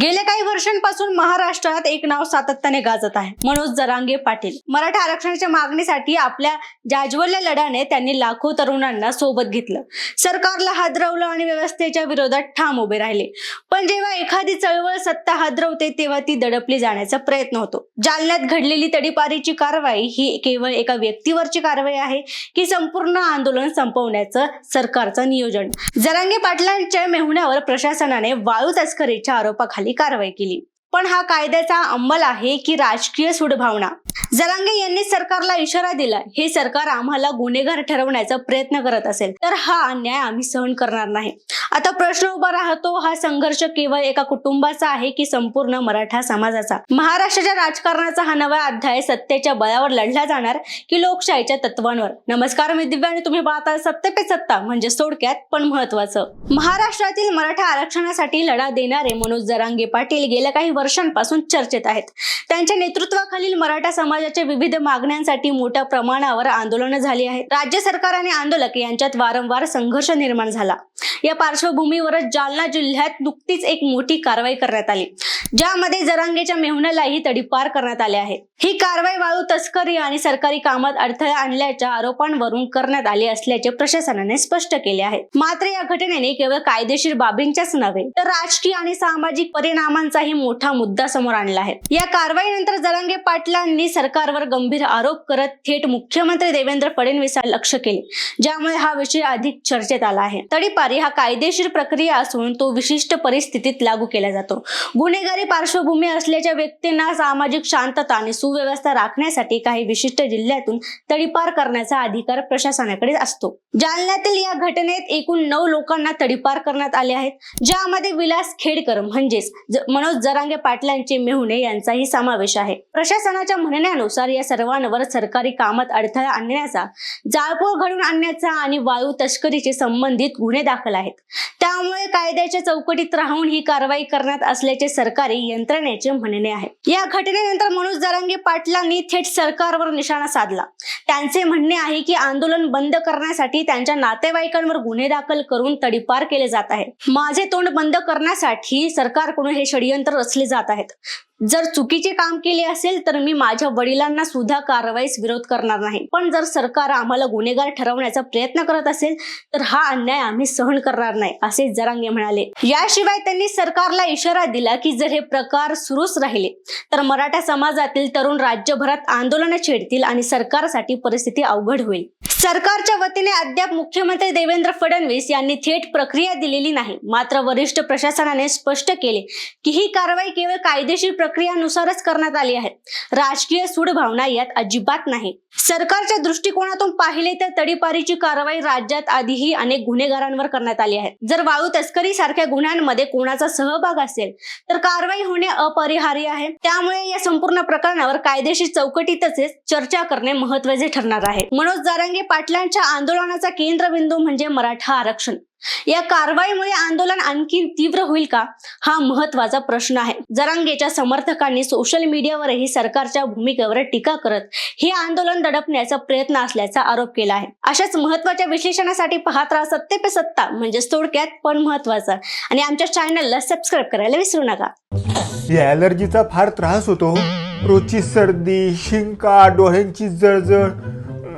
गेल्या काही वर्षांपासून महाराष्ट्रात एक नाव सातत्याने गाजत आहे. मनोज जरांगे पाटील. मराठा आरक्षणाच्या मागणीसाठी आपल्या जाज्वल्य लढ्याने त्यांनी लाखो तरुणांना सोबत घेतलं. सरकारला हादरवलं आणि व्यवस्थेच्या विरोधात ठाम उभे राहिले. पण जेव्हा एखादी चळवळ सत्ता हादरवते तेव्हा ती दडपली जाण्याचा प्रयत्न होतो. जालन्यात घडलेली तडीपारीची कारवाई ही केवळ एका व्यक्तीवरची कारवाई आहे की संपूर्ण आंदोलन संपवण्याचं सरकारचं नियोजन? जरांगे पाटलांच्या मेहुण्यावर प्रशासनाने वाळू तस्करीच्या आरोपाखाली कारवाई केली. पण हा कायद्याचा अंमल आहे की राजकीय सुडभावना? जरांगे यांनी सरकारला इशारा दिला हे सरकार आम्हाला गुन्हेगार ठरवण्याचा प्रयत्न करत असेल तर हा अन्याय आम्ही सहन करणार नाही. आता प्रश्न उभा राहतो हा संघर्ष केवळ एका कुटुंबाचा आहे की संपूर्ण मराठा समाजाचा? महाराष्ट्राच्या राजकारणाचा हा नवा अध्याय सत्तेच्या बळावर लढला जाणार की लोकशाहीच्या तत्वांवर? नमस्कार मी दिव्या आणि तुम्ही पाहता सत्ते पे सत्ता म्हणजे सोडक्यात पण महत्वाचं महाराष्ट्रातील मराठा आरक्षणासाठी लढा देणारे मनोज जरांगे पाटील गेल्या काही वर्षांपासून चर्चेत आहेत. त्यांच्या नेतृत्वाखालील मराठा समाजाच्या विविध मागण्यांसाठी मोठ्या प्रमाणावर आंदोलनं झाली आहेत राज्य सरकार आणि आंदोलक यांच्यात वारंवार संघर्ष निर्माण झाला. या पार्श्वभूमीवरच जालना जिल्ह्यात नुकतीच एक मोठी कारवाई करण्यात आली. ज्यामध्ये जरांगेच्या मेहुण्यालाही तडीपार करण्यात आले आहे. ही कारवाई वाळू तस्करी आणि सरकारी कामात अडथळा आणल्याच्या आरोपांवरून करण्यात आली असल्याचे प्रशासनाने स्पष्ट केले आहे. मात्र या घटनेने केवळ कायदेशीर बाबींच्याच नव्हे तर राजकीय आणि सामाजिक परिणामांचाही मोठा मुद्दा समोर आणला आहे. या कारवाईनंतर जरांगे पाटलांनी सरकारवर गंभीर आरोप करत थेट मुख्यमंत्री देवेंद्र फडणवीस लक्ष केले ज्यामुळे हा विषय अधिक चर्चेत आला आहे. तडीपारी हा कायदेशीर प्रक्रिया असून तो विशिष्ट परिस्थितीत लागू केला जातो. गुन्हेगारी पार्श्वभूमी असल्याच्या व्यक्तींना सामाजिक शांतता आणि सुव्यवस्था राखण्यासाठी काही विशिष्ट जिल्ह्यातून तडीपार करण्याचा अधिकार प्रशासनाकडे असतो. जालन्यातील या घटनेत एकूण नऊ लोकांना तडीपार करण्यात आले आहेत. ज्यामध्ये विलास खेडकर म्हणजेच मनोज जरांगे पाटलांचे मेहुणे यांचाही समावेश आहे. प्रशासनाच्या म्हणण्यानुसार या सर्वांवर सरकारी कामात अडथळा आणण्याचा जाळपोळ घडून आणण्याचा आणि वायू तस्करीचे संबंधित गुन्हे दाखल आहेत. त्यामुळे कायद्याच्या चौकटीत राहून ही कारवाई करण्यात असल्याचे सरकारी यंत्रणेचे म्हणणे आहे. या घटनेनंतर मनोज जरांगे पाटलांनी थेट सरकारवर निशाणा साधला. त्यांचे म्हणणे आहे की आंदोलन बंद करण्यासाठी त्यांच्या नातेवाईकांवर गुन्हे दाखल करून तडीपार केले जात आहे. माझे तोंड बंद करण्यासाठी सरकारकडून हे षडयंत्र रचले जात आहेत. जर चुकीचे काम केले असेल तर मी माझ्या वडिलांना सुद्धा कारवाईस विरोध करणार नाही. पण जर सरकार आम्हाला गुन्हेगार ठरवण्याचा प्रयत्न करत असेल तर हा अन्याय आम्ही सहन करणार नाही असे जरांगे म्हणाले. याशिवाय त्यांनी सरकारला इशारा दिला की जर हे प्रकार सुरूच राहिले तर मराठा समाजातील तरुण राज्यभरात आंदोलन छेडतील आणि सरकारसाठी परिस्थिती अवघड होईल. सरकारच्या वतीने अद्याप मुख्यमंत्री देवेंद्र फडणवीस यांनी थेट प्रक्रिया दिलेली नाही. मात्र वरिष्ठ प्रशासनाने स्पष्ट केले की ही कारवाई केवळ कायदेशीर प्रक्रियानुसारच करण्यात आली आहेत राजकीय सूडभावना यात अजिबात नाही. सरकारच्या दृष्टिकोनातून पाहिले तर तडीपारीची कारवाई राज्यात आधीही अनेक गुन्हेगारांवर करण्यात आली आहे. जर वाळू तस्करी सारख्या गुन्ह्यांमध्ये कोणाचा सहभाग असेल तर कारवाई होणे अपरिहार्य आहे. त्यामुळे या संपूर्ण प्रकरणावर कायदेशीर चौकटी तसेच चर्चा करणे महत्त्वाचे ठरणार आहे. मनोज जारंगे पाटलांच्या आंदोलनाचा केंद्रबिंदू म्हणजे मराठा आरक्षण. या कारवाईमुळे आंदोलन आणखी तीव्र होईल का? हा महत्त्वाचा प्रश्न आहे. जरांगेच्या समर्थकांनी सोशल मीडियावरही सरकारच्या भूमिकेवर टीका करत हे आंदोलन दडपण्याचा प्रयत्न असल्याचा आरोप केला आहे. अशाच महत्त्वाच्या विश्लेषणासाठी पाहत राहा सत्य पे सत्ता म्हणजे थोडक्यात पण महत्वाचं आणि आमच्या चॅनलला सबस्क्राईब करायला विसरू नका. या ॲलर्जीचा फार त्रास होतो हो. रोजची सर्दी शिंका डोळ्यांची जळजळ